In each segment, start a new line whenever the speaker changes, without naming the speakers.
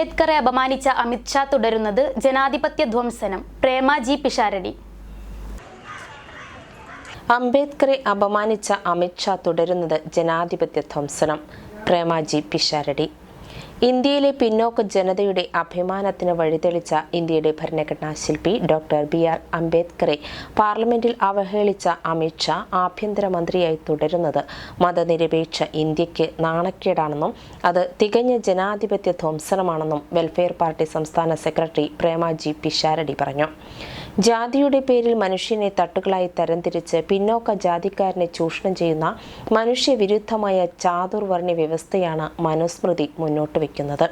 അംബേദ്കറെ അപമാനിച്ച അമിത്ഷാ തുടരുന്നത് ജനാധിപത്യ ധ്വംസനം. പ്രേമ ജി പിഷാരടി.
അംബേദ്കറെ അപമാനിച്ച അമിത്ഷാ തുടരുന്നത് ജനാധിപത്യ ധ്വംസനം. പ്രേമാജി പിഷാരടി. ഇന്ത്യയിലെ പിന്നോക്ക ജനതയുടെ അഭിമാനത്തിന് വഴിതെളിച്ച ഇന്ത്യയുടെ ഭരണഘടനാ ശില്പി ഡോക്ടർ ബി ആർ അംബേദ്കറെ പാർലമെന്റിൽ അവഹേളിച്ച അമിത്ഷാ ആഭ്യന്തരമന്ത്രിയായി തുടരുന്നത് മതനിരപേക്ഷ ഇന്ത്യയ്ക്ക് നാണക്കേടാണെന്നും അത് തികഞ്ഞ ജനാധിപത്യ ധ്വംസനമാണെന്നും വെൽഫെയർ പാർട്ടി സംസ്ഥാന സെക്രട്ടറി പ്രേമാജി പിഷാരടി പറഞ്ഞു. ജാതിയുടെ പേരിൽ മനുഷ്യനെ തട്ടുകളായി തരംതിരിച്ച് പിന്നോക്ക ജാതിക്കാരനെ ചൂഷണം ചെയ്യുന്ന മനുഷ്യവിരുദ്ധമായ ചാതുർവർണ വ്യവസ്ഥയാണ് മനുസ്മൃതി മുന്നോട്ട് വയ്ക്കുന്നത്.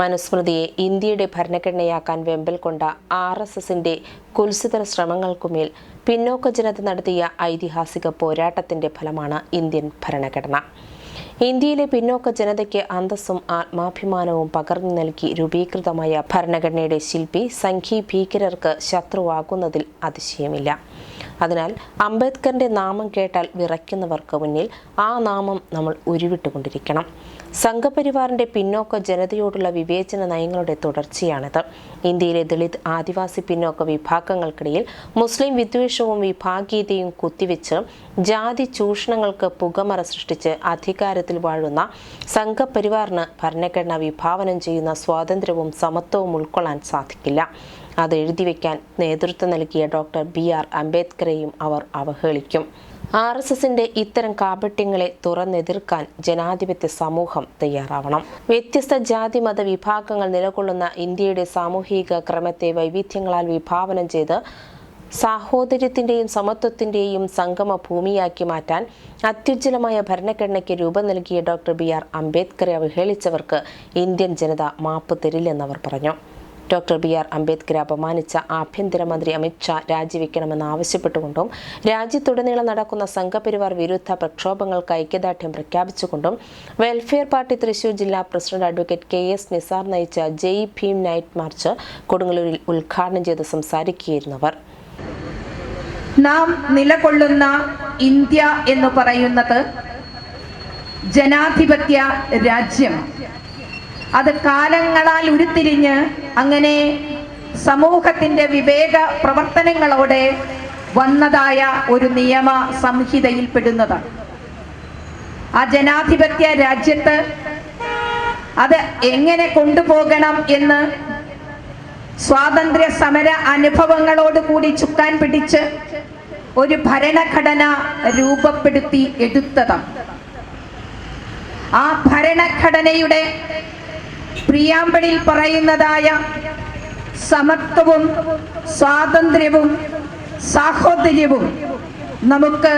മനുസ്മൃതിയെ ഇന്ത്യയുടെ ഭരണഘടനയാക്കാൻ വെമ്പൽ കൊണ്ട ആർ എസ് എസിന്റെ കുൽസിതര ശ്രമങ്ങൾക്കുമേൽ പിന്നോക്ക ജനത നടത്തിയ ഐതിഹാസിക പോരാട്ടത്തിന്റെ ഫലമാണ് ഇന്ത്യൻ ഭരണഘടന. ഇന്ത്യയിലെ പിന്നോക്ക ജനതയ്ക്ക് അന്തസ്സും ആത്മാഭിമാനവും പകർന്നു നൽകി രൂപീകൃതമായ ഭരണഘടനയുടെ ശില്പി സംഘീ ഭീകരർക്ക് ശത്രുവാകുന്നതിൽ അതിശയമില്ല. അതിനാൽ അംബേദ്കറിന്റെ നാമം കേട്ടാൽ വിറയ്ക്കുന്നവർക്ക് മുന്നിൽ ആ നാമം നമ്മൾ ഉരുവിട്ടുകൊണ്ടിരിക്കണം. സംഘപരിവാറിന്റെ പിന്നോക്ക ജനതയോടുള്ള വിവേചന നയങ്ങളുടെ തുടർച്ചയാണിത്. ഇന്ത്യയിലെ ദളിത് ആദിവാസി പിന്നോക്ക വിഭാഗങ്ങൾക്കിടയിൽ മുസ്ലിം വിദ്വേഷവും വിഭാഗീയതയും കുത്തിവെച്ച് ജാതി ചൂഷണങ്ങൾക്ക് പുകമറ സൃഷ്ടിച്ച് അധികാരത്തിൽ വാഴുന്ന സംഘപരിവാറിന് ഭരണഘടന വിഭാവനം ചെയ്യുന്ന സ്വാതന്ത്ര്യവും സമത്വവും ഉൾക്കൊള്ളാൻ സാധിക്കില്ല. അത് എഴുതി വയ്ക്കാൻ നേതൃത്വം നൽകിയ ഡോക്ടർ ബി ആർ അംബേദ്കറെയും അവർ അവഹേളിക്കും. ആർ എസ് എസിന്റെ ഇത്തരം കാപട്യങ്ങളെ തുറന്നെതിർക്കാൻ ജനാധിപത്യ സമൂഹം തയ്യാറാവണം. വ്യത്യസ്ത ജാതി മത വിഭാഗങ്ങൾ നിലകൊള്ളുന്ന ഇന്ത്യയുടെ സാമൂഹിക ക്രമത്തെ വൈവിധ്യങ്ങളാൽ വിഭാവനം ചെയ്ത് സാഹോദര്യത്തിന്റെയും സമത്വത്തിന്റെയും സംഗമ ഭൂമിയാക്കി മാറ്റാൻ അത്യുജ്വലമായ ഭരണഘടനയ്ക്ക് രൂപം നൽകിയ ഡോക്ടർ ബി ആർ അംബേദ്കറെ അവഹേളിച്ചവർക്ക് ഇന്ത്യൻ ജനത മാപ്പ് തരില്ലെന്നവർ പറഞ്ഞു. ഡോക്ടർ ബി ആർ അംബേദ്കറെ അപമാനിച്ച ആഭ്യന്തരമന്ത്രി അമിത്ഷാ രാജിവെക്കണമെന്ന് ആവശ്യപ്പെട്ടുകൊണ്ടും രാജ്യത്തുടനീളം നടക്കുന്ന സംഘപരിവാർ വിരുദ്ധ പ്രക്ഷോഭങ്ങൾക്ക് ഐക്യദാർഢ്യം പ്രഖ്യാപിച്ചുകൊണ്ടും വെൽഫെയർ പാർട്ടി തൃശൂർ ജില്ലാ president advocate K S Nisar നയിച്ച ജയ് ഭീം നൈറ്റ് മാർച്ച് കൊടുങ്ങല്ലൂരിൽ ഉദ്ഘാടനം ചെയ്ത് സംസാരിക്കുകയായിരുന്നു അവർ.
നാം നിലകൊള്ളുന്ന ഇന്ത്യ എന്ന് പറയുന്നത് ജനാധിപത്യ രാജ്യം അത് കാലങ്ങളാൽ ഉരുത്തിരിഞ്ഞ് അങ്ങനെ സമൂഹത്തിന്റെ വിവേക പ്രവർത്തനങ്ങളോടെ വന്നതായ ഒരു നിയമ സംഹിതയിൽപ്പെടുന്നതാണ്. ആ ജനാധിപത്യ രാജ്യത്ത് അത് എങ്ങനെ കൊണ്ടുപോകണം എന്ന് സ്വാതന്ത്ര്യ സമര അനുഭവങ്ങളോട് കൂടി ചുക്കാൻ പിടിച്ച് ഒരു ഭരണഘടന രൂപപ്പെടുത്തി എടുത്തതാണ്. ആ ഭരണഘടനയുടെ പ്രിയാമ്പടിൽ പറയുന്നതായ സമത്വവും സ്വാതന്ത്ര്യവും സാഹോദര്യവും നമുക്ക്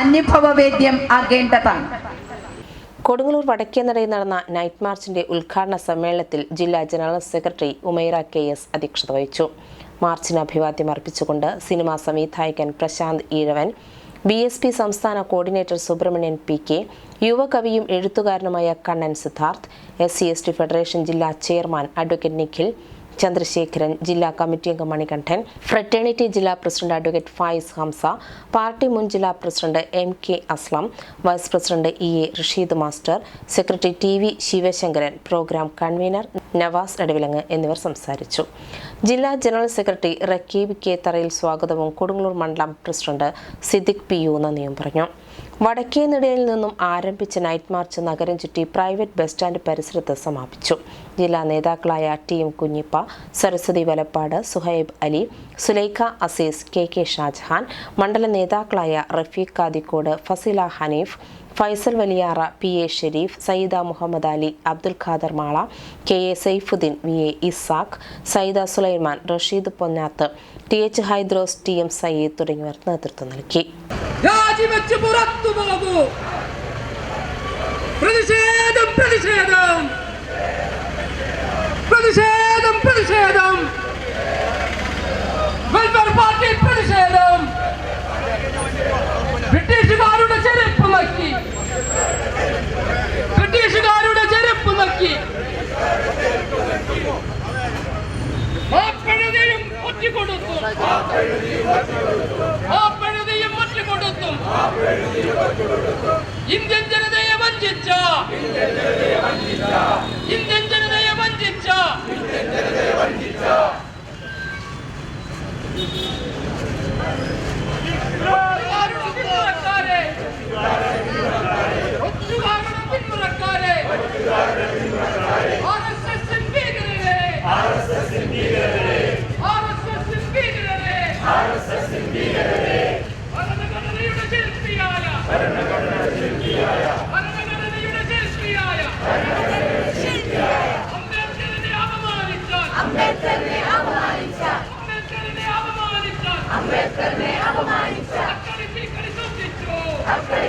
അനുഭവവേദ്യം ആകേണ്ടതാണ്.
കൊടുങ്ങല്ലൂർ വടക്കേനടയിൽ നടന്ന നൈറ്റ് മാർച്ചിന്റെ ഉദ്ഘാടന സമ്മേളനത്തിൽ ജില്ലാ general secretary Umaira K S അധ്യക്ഷത വഹിച്ചു. മാർച്ചിന് അഭിവാദ്യം അർപ്പിച്ചുകൊണ്ട് സിനിമാ സംവിധായകൻ Prashanth Ezhavan B S P സംസ്ഥാന കോർഡിനേറ്റർ സുബ്രഹ്മണ്യൻ പി കെ യുവകവിയും എഴുത്തുകാരനുമായ Kannan Siddharth S C S T federation ജില്ലാ ചെയർമാൻ അഡ്വക്കേറ്റ് നിഖിൽ ചന്ദ്രശേഖരൻ ജില്ലാ കമ്മിറ്റി അംഗം മണികണ്ഠൻ ഫ്രറ്റേണിറ്റി ജില്ലാ president advocate Faiz Hamsa party മുൻ ജില്ലാ president M K Aslam vice president E A Rasheed master secretary T V Sivasankaran program convener Navas Naduvilang എന്നിവർ സംസാരിച്ചു. ജില്ലാ general secretary Rakeeb K തറയിൽ സ്വാഗതവും കൊടുങ്ങല്ലൂർ മണ്ഡലം പ്രസിഡന്റ് സിദ്ദിഖ് പി യു നന്ദിയും പറഞ്ഞു. വടക്കേനിടയിൽ നിന്നും ആരംഭിച്ച നൈറ്റ് മാർച്ച് നഗരം ചുറ്റി പ്രൈവറ്റ് ബസ് സ്റ്റാൻഡ് പരിസരത്ത് സമാപിച്ചു. ജില്ലാ നേതാക്കളായ T M Kunhippa Saraswathi Valappad Suhaib Ali Sulaikha Aziz K K Shajahan മണ്ഡല നേതാക്കളായ Rafeeq Kadikode Fasila Haneef Faisal Valiyara P A Shareef Sayyida Muhammad Ali Abdul Khader Mala K A Saifuddin V A Ishaq Sayyida Sulaiman Rasheed Ponnath T H Hydros T M Sayyid തുടങ്ങിയവർ നേതൃത്വം നൽകി.
രാജിവെച്ച് പുറത്തു പോകൂ. പ്രതിഷേധം പ്രതിഷേധം. പ്രതിഷേധം പ്രതിഷേധം. വെൽഫെയർ പാർട്ടി പ്രതിഷേധം. ബ്രിട്ടീഷുകാരുടെ ചെരുപ്പ് നക്കി. ബ്രിട്ടീഷുകാരുടെ ചെരുപ്പ് നക്കി. മാപ്പഴുതിയും ഇന്ത്യൻ ജനതയെ വഞ്ചിച്ച. ഇന്ത്യൻ ജനതയെ വഞ്ചിച്ച. ഭരണഘടനയുടെ ശില്പിയായ ഭരണഘടന അംബേദ്കറിനെ അപമാനിച്ചാൽ അക്കളി